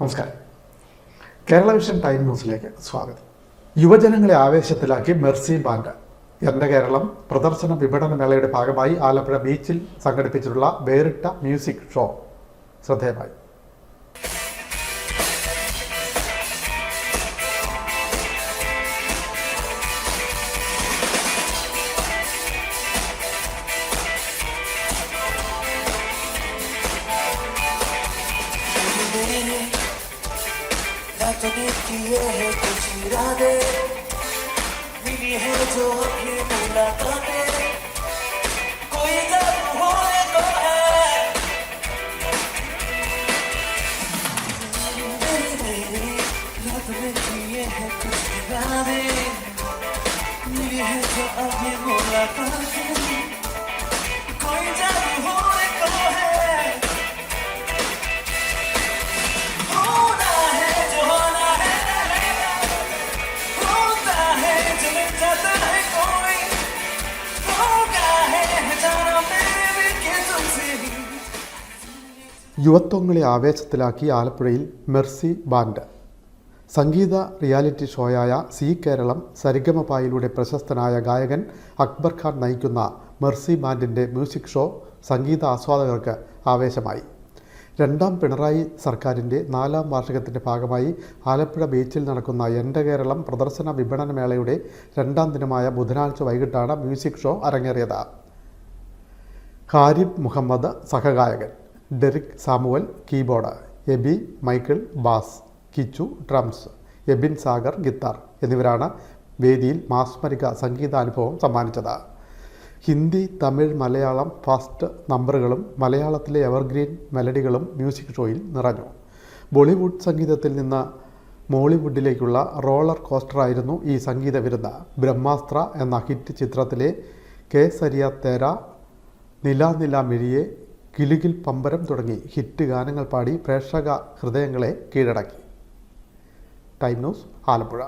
നമസ്കാരം. Kerala vision time ന്യൂസിലേക്ക് സ്വാഗതം. യുവജനങ്ങളെ ആവേശത്തിലാക്കി മെർസി ബാൻഡ് എന്റെ കേരളം പ്രദർശന വിപണന മേളയുടെ ഭാഗമായി ആലപ്പുഴ ബീച്ചിൽ സംഘടിപ്പിച്ചിട്ടുള്ള വേറിട്ട മ്യൂസിക് ഷോ. ശ്രദ്ധേയമായി. 사탕의 기회에 도시라네. 미리 해도 하필 몰라가네. 꼬이다 후회 거야. Baby, 사탕의 기회에 도시라네. 미리 해도 하필 몰라가네. 꼬이다 യുവത്വങ്ങളെ ആവേശത്തിലാക്കി ആലപ്പുഴയിൽ മെർസി ബാൻഡ്. സംഗീത റിയാലിറ്റി ഷോയായ സി കേരളം സരിഗമപായിലൂടെ പ്രശസ്തനായ ഗായകൻ അക്ബർ ഖാൻ നയിക്കുന്ന മെർസി ബാൻഡിന്റെ മ്യൂസിക് ഷോ സംഗീത ആസ്വാദകർക്ക് ആവേശമായി. രണ്ടാം പിണറായി സർക്കാരിന്റെ നാലാം വാർഷികത്തിന്റെ ഭാഗമായി ആലപ്പുഴ ബീച്ചിൽ നടക്കുന്ന എന്റെ കേരളം പ്രദർശന വിപണന മേളയുടെ രണ്ടാം ദിനമായ ബുധനാഴ്ച വൈകിട്ടാണ് മ്യൂസിക് ഷോ അരങ്ങേറിയത്. ഖാരിബ് Muhammad സഹഗായകൻ. Derick Samuel keyboard Aby Michael bass Kichu drums Ebin Sagar guitar എന്നിവരാണ് വേദിയിൽ മാസ്മരിക സംഗീതാനുഭവം സമ്മാനിച്ചത്. ഹിന്ദി തമിഴ് മലയാളം ഫാസ്റ്റ് നമ്പറുകളും മലയാളത്തിലെ എവർഗ്രീൻ മെലഡികളും മ്യൂസിക് ഷോയിൽ നിറഞ്ഞു. ബോളിവുഡ് സംഗീതത്തിൽ നിന്ന് മോളിവുഡിലേക്കുള്ള റോളർ കോസ്റ്ററായിരുന്നു ഈ സംഗീത വിരുന്ന്. ബ്രഹ്മാസ്ത്ര എന്ന ഹിറ്റ് ചിത്രത്തിലെ കെ സരിയ തേര നില നില മിഴിയെ കിലുകിൽ പമ്പരം തുടങ്ങി ഹിറ്റ് ഗാനങ്ങൾ പാടി പ്രേക്ഷക ഹൃദയങ്ങളെ കീഴടക്കി. Time News Alappuzha.